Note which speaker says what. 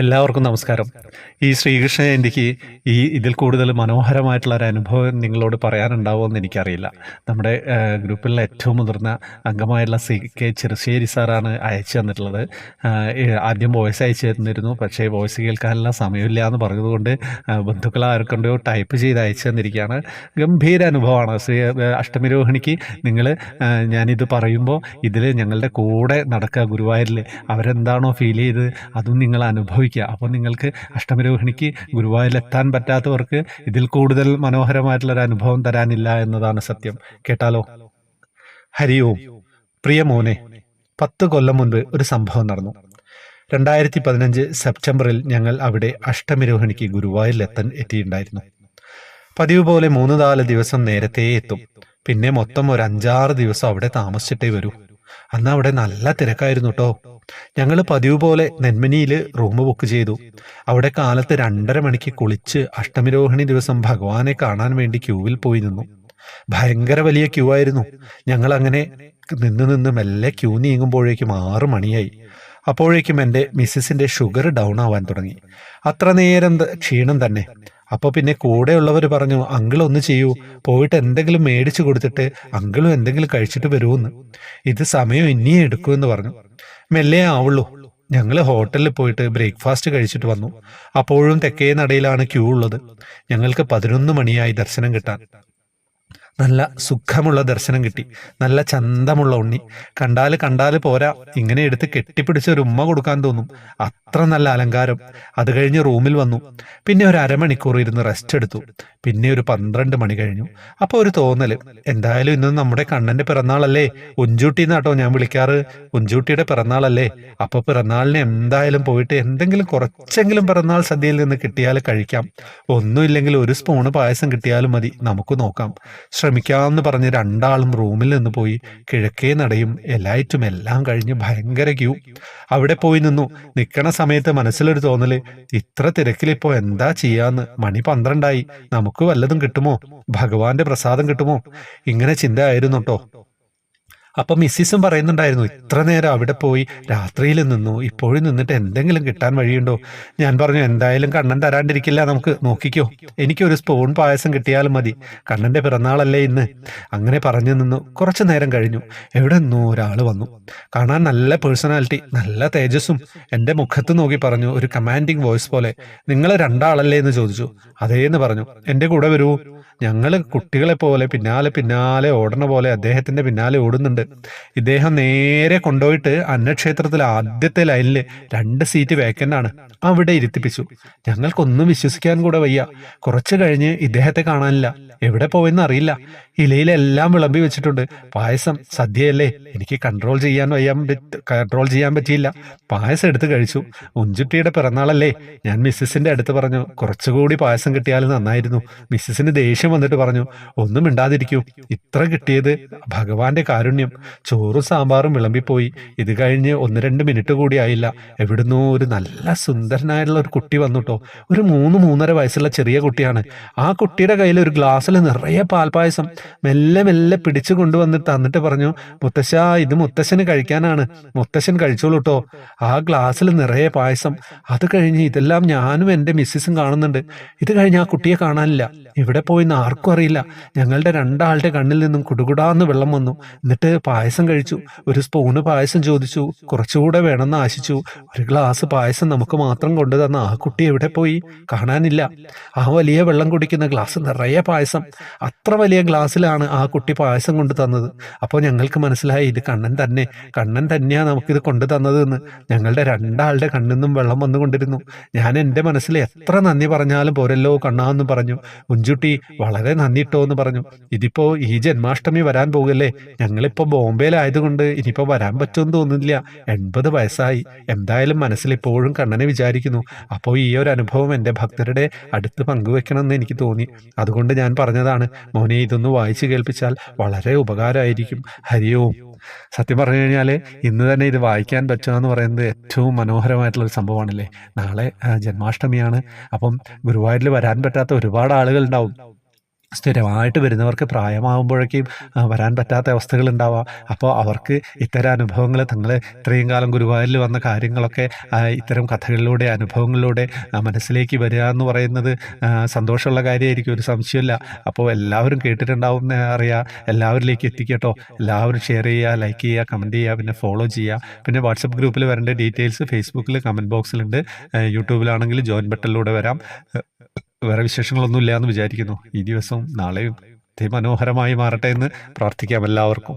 Speaker 1: എല്ലാവർക്കും നമസ്കാരം. ഈ ശ്രീകൃഷ്ണ ജയന്തിക്ക് ഈ ഇതിൽ കൂടുതൽ മനോഹരമായിട്ടുള്ള ഒരു അനുഭവം നിങ്ങളോട് പറയാനുണ്ടാവുമെന്ന് എനിക്കറിയില്ല. നമ്മുടെ ഗ്രൂപ്പിലെ ഏറ്റവും മുതിർന്ന അംഗമായുള്ള സി കെ ചെറുശ്ശേരി സാറാണ് അയച്ചു തന്നിട്ടുള്ളത്. ആദ്യം വോയിസ് അയച്ചു തന്നിരുന്നു. പക്ഷേ വോയിസ് കേൾക്കാനുള്ള സമയമില്ല എന്ന് പറഞ്ഞതുകൊണ്ട് ബന്ധുക്കൾ ആർക്കൊണ്ടോ ടൈപ്പ് ചെയ്ത് അയച്ചു തന്നിരിക്കുകയാണ്. ഗംഭീര അനുഭവമാണ്. ശ്രീ അഷ്ടമി രോഹിണിക്ക് നിങ്ങൾ ഞാനിത് പറയുമ്പോൾ ഇതിൽ ഞങ്ങളുടെ കൂടെ നടക്കുക ഗുരുവായൂരിൽ അവരെന്താണോ ഫീൽ ചെയ്ത് അതും നിങ്ങൾ അനുഭവിക്കുക അപ്പോൾ നിങ്ങൾക്ക് അഷ്ടമരോഹിണിക്ക് ഗുരുവായൂരിലെത്താൻ പറ്റാത്തവർക്ക് ഇതിൽ കൂടുതൽ മനോഹരമായിട്ടുള്ളൊരു അനുഭവം തരാനില്ല എന്നതാണ് സത്യം. കേട്ടാലോ? ഹരി ഓം പ്രിയ മോനെ പത്ത് കൊല്ലം മുൻപ് ഒരു സംഭവം നടന്നു. രണ്ടായിരത്തി പതിനഞ്ച് സെപ്റ്റംബറിൽ ഞങ്ങൾ അവിടെ അഷ്ടമിരോഹിണിക്ക് ഗുരുവായൂരിലെത്താൻ എത്തിയിട്ടുണ്ടായിരുന്നു. പതിവ് പോലെ മൂന്ന് നാല് ദിവസം നേരത്തെ എത്തും. പിന്നെ മൊത്തം ഒരു അഞ്ചാറ് ദിവസം അവിടെ താമസിച്ചിട്ടേ വരൂ. അന്ന് അവിടെ നല്ല തിരക്കായിരുന്നു കേട്ടോ ഞങ്ങൾ പതിവ് പോലെ നെന്മനിയിൽ റൂം ബുക്ക് ചെയ്തു. അവിടെ കാലത്ത് രണ്ടര മണിക്ക് കുളിച്ച് അഷ്ടമിരോഹിണി ദിവസം ഭഗവാനെ കാണാൻ വേണ്ടി ക്യൂവിൽ പോയി നിന്നു. ഭയങ്കര വലിയ ക്യൂ ആയിരുന്നു. ഞങ്ങൾ അങ്ങനെ നിന്ന് നിന്ന് മെല്ലെ ക്യൂ നീങ്ങുമ്പോഴേക്കും ആറ് മണിയായി. അപ്പോഴേക്കും എന്റെ മിസ്സിസിന്റെ ഷുഗർ ഡൗൺ ആവാൻ തുടങ്ങി. അത്ര നേരം ക്ഷീണം തന്നെ. അപ്പോൾ പിന്നെ കൂടെയുള്ളവർ പറഞ്ഞു അങ്കിൾ ഒന്ന് ചെയ്യൂ. പോയിട്ട് എന്തെങ്കിലും മേടിച്ചു കൊടുത്തിട്ട് അങ്കിളും എന്തെങ്കിലും കഴിച്ചിട്ട് വരുമെന്ന് ഇത് സമയം ഇനിയും എടുക്കുമെന്ന് പറഞ്ഞു. മെല്ലെ ആവുള്ളൂ. ഞങ്ങൾ ഹോട്ടലിൽ പോയിട്ട് ബ്രേക്ക്ഫാസ്റ്റ് കഴിച്ചിട്ട് വന്നു. അപ്പോഴും തെക്കേ നടയിലാണ് ക്യൂ ഉള്ളത്. ഞങ്ങൾക്ക് പതിനൊന്ന് മണിയായി ദർശനം കിട്ടാൻ. നല്ല സുഖമുള്ള ദർശനം കിട്ടി. നല്ല ചന്തമുള്ള ഉണ്ണി. കണ്ടാൽ കണ്ടാൽ പോരാ. ഇങ്ങനെ എടുത്ത് കെട്ടിപ്പിടിച്ച് ഒരു ഉമ്മ കൊടുക്കാൻ തോന്നും. അത്ര നല്ല അലങ്കാരം. അത് കഴിഞ്ഞ് റൂമിൽ വന്നു. പിന്നെ ഒരു അരമണിക്കൂർ ഇരുന്ന് റെസ്റ്റ് എടുത്തു. പിന്നെ ഒരു പന്ത്രണ്ട് മണി കഴിഞ്ഞു. അപ്പൊ ഒരു തോന്നൽ. എന്തായാലും ഇന്ന് നമ്മുടെ കണ്ണന്റെ പിറന്നാളല്ലേ? ഉഞ്ചൂട്ടി എന്നാട്ടോ ഞാൻ വിളിക്കാറ്. ഉഞ്ചൂട്ടിയുടെ പിറന്നാളല്ലേ? അപ്പൊ പിറന്നാളിന് എന്തായാലും പോയിട്ട് എന്തെങ്കിലും കുറച്ചെങ്കിലും പിറന്നാൾ സദ്യയിൽ നിന്ന് കിട്ടിയാൽ കഴിക്കാം. ഒന്നുമില്ലെങ്കിൽ ഒരു സ്പൂണ് പായസം കിട്ടിയാലും മതി. നമുക്ക് നോക്കാം. ശ്രമിക്കാമെന്ന് പറഞ്ഞ് രണ്ടാളും റൂമിൽ നിന്ന് പോയി കിഴക്കേ നടയും. എല്ലായിട്ടും എല്ലാം കഴിഞ്ഞ് ഭയങ്കര ക്യൂ അവിടെ പോയി നിന്നു. നിൽക്കണ സമയത്ത് മനസ്സിലൊരു തോന്നൽ ഇത്ര തിരക്കിലിപ്പോ എന്താ ചെയ്യാന്ന്. മണി പന്ത്രണ്ടായി. നമുക്ക് വല്ലതും കിട്ടുമോ? ഭഗവാന്റെ പ്രസാദം കിട്ടുമോ? ഇങ്ങനെ ചിന്ത ആയിരുന്നു കേട്ടോ അപ്പൊ മിസ്സിസും പറയുന്നുണ്ടായിരുന്നു ഇത്ര നേരം അവിടെ പോയി രാത്രിയിൽ നിന്നു ഇപ്പോഴും നിന്നിട്ട് എന്തെങ്കിലും കിട്ടാൻ വഴിയുണ്ടോ? ഞാൻ പറഞ്ഞു എന്തായാലും കണ്ണൻ തരാണ്ടിരിക്കില്ല നമുക്ക് നോക്കിക്കോ. എനിക്കൊരു സ്പൂൺ പായസം കിട്ടിയാലും മതി. കണ്ണന്റെ പിറന്നാളല്ലേ ഇന്ന്. അങ്ങനെ പറഞ്ഞു നിന്നു. കുറച്ചു നേരം കഴിഞ്ഞു. എവിടെ നിന്നോ ഒരാൾ വന്നു. കാണാൻ നല്ല പേഴ്സണാലിറ്റി നല്ല തേജസ്സും. എന്റെ മുഖത്ത് നോക്കി പറഞ്ഞു ഒരു കമാൻഡിങ് വോയിസ് പോലെ നിങ്ങൾ രണ്ടാളല്ലേ? എന്ന് ചോദിച്ചു. അതേന്ന് പറഞ്ഞു എന്റെ കൂടെ വരൂ. ഞങ്ങൾ കുട്ടികളെ പോലെ പിന്നാലെ പിന്നാലെ ഓടണ പോലെ അദ്ദേഹത്തിന്റെ പിന്നാലെ ഓടുന്നുണ്ട്. ഇദ്ദേഹം നേരെ കൊണ്ടുപോയിട്ട് അന്നക്ഷേത്രത്തിലെ ആദ്യത്തെ ലൈനിൽ രണ്ട് സീറ്റ് വേക്കന്റ് ആണ് അവിടെ ഇരുത്തിപ്പിച്ചു. ഞങ്ങൾക്കൊന്നും വിശ്വസിക്കാൻ കൂടെ വയ്യ. കുറച്ചു കഴിഞ്ഞ് ഇദ്ദേഹത്തെ കാണാനില്ല. എവിടെ പോയെന്ന് അറിയില്ല. ഇലയിലെല്ലാം വിളമ്പി വെച്ചിട്ടുണ്ട്. പായസം സദ്യയല്ലേ? എനിക്ക് കൺട്രോൾ ചെയ്യാൻ വയ്യാൻ കൺട്രോൾ ചെയ്യാൻ പറ്റിയില്ല. പായസം എടുത്ത് കഴിച്ചു. ഉഞ്ചുട്ടിയുടെ പിറന്നാളല്ലേ? ഞാൻ മിസ്സിന്റെ അടുത്ത് പറഞ്ഞു കുറച്ചുകൂടി പായസം കിട്ടിയാൽ നന്നായിരുന്നു. മിസ്സിന് ദേഷ്യം വന്നിട്ട് പറഞ്ഞു ഒന്നും മിണ്ടാതിരിക്കൂ. ഇത്ര കിട്ടിയത് ഭഗവാന്റെ കാരുണ്യം. ചോറും സാമ്പാറും വിളമ്പിപ്പോയി. ഇത് കഴിഞ്ഞ് ഒന്ന് രണ്ട് മിനിറ്റ് കൂടി ആയില്ല. എവിടുന്നോ ഒരു നല്ല സുന്ദരനായിട്ടുള്ള ഒരു കുട്ടി വന്നുട്ടോ. ഒരു മൂന്ന് മൂന്നര വയസ്സുള്ള ചെറിയ കുട്ടിയാണ്. ആ കുട്ടിയുടെ കയ്യിൽ ഒരു ഗ്ലാസ്സിൽ നിറയെ പാൽപ്പായസം മെല്ലെ മെല്ലെ പിടിച്ചു കൊണ്ടുവന്ന് തന്നിട്ട് പറഞ്ഞു മുത്തശ്ശ ഇത് മുത്തശ്ശന് കഴിക്കാനാണ്. മുത്തശ്ശൻ കഴിച്ചോളൂ കേട്ടോ ആ ഗ്ലാസ്സിൽ നിറയെ പായസം. അത് കഴിഞ്ഞ് ഇതെല്ലാം ഞാനും എന്റെ മിസ്സിസും കാണുന്നുണ്ട്. ഇത് കഴിഞ്ഞ് ആ കുട്ടിയെ കാണാനില്ല. ഇവിടെ പോയിന്ന് ആർക്കും അറിയില്ല. ഞങ്ങളുടെ രണ്ടാളുടെ കണ്ണിൽ നിന്നും കുടുകുടാന്ന് വെള്ളം വന്നു. എന്നിട്ട് പായസം കഴിച്ചു. ഒരു സ്പൂണ് പായസം ചോദിച്ചു. കുറച്ചുകൂടെ വേണമെന്ന് ആശിച്ചു. ഒരു ഗ്ലാസ് പായസം നമുക്ക് മാത്രം കൊണ്ടുതന്ന ആ കുട്ടി എവിടെ പോയി? കാണാനില്ല. ആ വലിയ വെള്ളം കുടിക്കുന്ന ഗ്ലാസ് നിറയെ പായസം. അത്ര വലിയ ഗ്ലാസ്സിലാണ് ആ കുട്ടി പായസം കൊണ്ടു തന്നത് അപ്പോൾ ഞങ്ങൾക്ക് മനസ്സിലായി ഇത് കണ്ണൻ തന്നെ. കണ്ണൻ തന്നെയാണ് നമുക്കിത് കൊണ്ടു തന്നത് എന്ന് ഞങ്ങളുടെ രണ്ടാളുടെ കണ്ണിൽ നിന്നും വെള്ളം വന്നുകൊണ്ടിരുന്നു. ഞാൻ എന്റെ മനസ്സിൽ എത്ര നന്ദി പറഞ്ഞാലും പോരല്ലോ കണ്ണാന്ന് പറഞ്ഞു. ഉഞ്ചുട്ടി വളരെ നന്ദിട്ടോ എന്ന് പറഞ്ഞു. ഇതിപ്പോ ഈ ജന്മാഷ്ടമി വരാൻ പോകല്ലേ? ഞങ്ങളിപ്പോ ബോംബെയിലായതുകൊണ്ട് ഇനിയിപ്പോൾ വരാൻ പറ്റുമെന്ന് തോന്നുന്നില്ല. എൺപത് വയസ്സായി. എന്തായാലും മനസ്സിൽ ഇപ്പോഴും കണ്ണനെ വിചാരിക്കുന്നു. അപ്പോൾ ഈ ഒരു അനുഭവം എന്റെ ഭക്തരുടെ അടുത്ത് പങ്കുവെക്കണം എന്ന് എനിക്ക് തോന്നി. അതുകൊണ്ട് ഞാൻ പറഞ്ഞതാണ് മോനെ ഇതൊന്ന് വായിച്ചു കേൾപ്പിച്ചാൽ വളരെ ഉപകാരമായിരിക്കും. ഹരിയോം. സത്യം പറഞ്ഞു കഴിഞ്ഞാൽ ഇന്ന് തന്നെ ഇത് വായിക്കാൻ പറ്റുക എന്ന് പറയുന്നത് ഏറ്റവും മനോഹരമായിട്ടുള്ള ഒരു സംഭവമാണല്ലേ? നാളെ ജന്മാഷ്ടമിയാണ്. അപ്പം ഗുരുവായൂരിൽ വരാൻ പറ്റാത്ത ഒരുപാട് ആളുകൾ ഉണ്ടാവും സ്ഥിരമായിട്ട് വരുന്നവർക്ക് പ്രായമാകുമ്പോഴേക്കും വരാൻ പറ്റാത്ത അവസ്ഥകൾ ഉണ്ടാവാം അപ്പോൾ അവർക്ക് ഇത്തരം അനുഭവങ്ങൾ തങ്ങൾ ഇത്രയും കാലം ഗുരുവായൂരിൽ വന്ന കാര്യങ്ങളൊക്കെ ഇത്തരം കഥകളിലൂടെ, അനുഭവങ്ങളിലൂടെ മനസ്സിലേക്ക് വരിക എന്ന് പറയുന്നത് സന്തോഷമുള്ള കാര്യമായിരിക്കും. ഒരു സംശയമില്ല. അപ്പോൾ എല്ലാവരും കേട്ടിട്ടുണ്ടാവും എന്ന് അറിയാം. എല്ലാവരിലേക്ക് എത്തിക്കട്ടോ. എല്ലാവരും ഷെയർ ചെയ്യുക, ലൈക്ക് ചെയ്യുക, കമന്റ് ചെയ്യുക, പിന്നെ ഫോളോ ചെയ്യുക. പിന്നെ വാട്സപ്പ് ഗ്രൂപ്പിൽ വരേണ്ട ഡീറ്റെയിൽസ് ഫേസ്ബുക്കിൽ കമന്റ് ബോക്സിലുണ്ട്. യൂട്യൂബിലാണെങ്കിൽ ജോയിൻ ബട്ടണിലൂടെ വരാം. വേറെ വിശേഷങ്ങളൊന്നും ഇല്ലാന്ന് വിചാരിക്കുന്നു. ഈ ദിവസവും നാളെയും മനോഹരമായി മാറട്ടെ എന്ന് പ്രാർത്ഥിക്കാം എല്ലാവർക്കും.